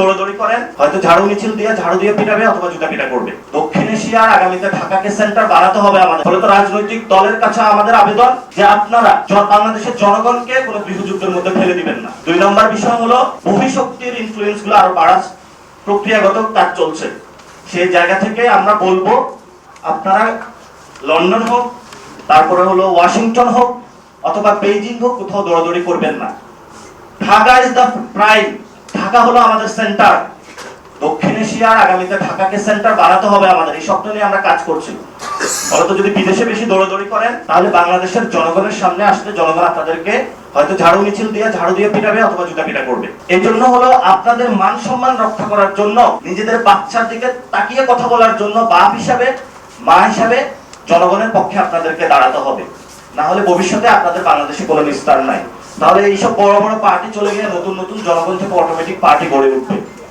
দৌড়াদৌড়ি করেন, হয়তো ঝাড়ু মিছিল দিয়ে, ঝাড়ু দিয়ে পিটাবে অথবা জুতা পিটা করবে। দক্ষিণ এশিয়ার আগামীতে ঢাকাকে সেন্টার বাড়াতে হবে আমাদের। ফলে তো রাজনৈতিক দলের কাছে আমাদের আবেদন যে আপনারা বাংলাদেশের জনগণকে কোনো গৃহযুদ্ধের মধ্যে ফেলে দিবেন না। দুই নম্বর বিষয় হলো বহিঃশক্তির ইনফ্লুয়েন্সগুলো আরও বাড়া প্রক্রিয়াগত কাজ চলছে। সেই জায়গা থেকে আমরা বলব, আপনারা লন্ডন হোক, তারপরে হলো ওয়াশিংটন হোক, অথবা বেইজিং হোক, কোথাও দৌড়াদৌড়ি করবেন না। Dhaka is the prime Dhaka হলো আমাদের সেন্টার দক্ষিণ এশিয়ার আগামীতে ঢাকাকে সেন্টার বানাতে হবে আমাদের। এই স্বপ্ন নিয়ে আমরা কাজ করছি। ফলত যদি বিদেশে বেশি দৌড়াদৌড়ি করেন, তাহলে বাংলাদেশের জনগণের সামনে আসলে জনগণ আপনাদেরকে হয়তো ঝাড়ু মিছিল দিয়ে, ঝাড়ু দিয়ে পিটাবে অথবা জুতা পিটা করবে। এই জন্য হলো আপনাদের মান সম্মান রক্ষা করার জন্য, নিজেদের বাচ্চার দিকে তাকিয়ে কথা বলার জন্য বাপ হিসাবে, মা হিসাবে জনগণের পক্ষে আপনাদেরকে দাঁড়াতে হবে। না হলে ভবিষ্যতে আপনাদের বাংলাদেশে কোনো বিস্তার নাই। তাহলে এইসব বড় বড় পার্টি চলে গেলে নতুন নতুন জনগণ থেকে অটোমেটিক পার্টি গড়ে উঠবে।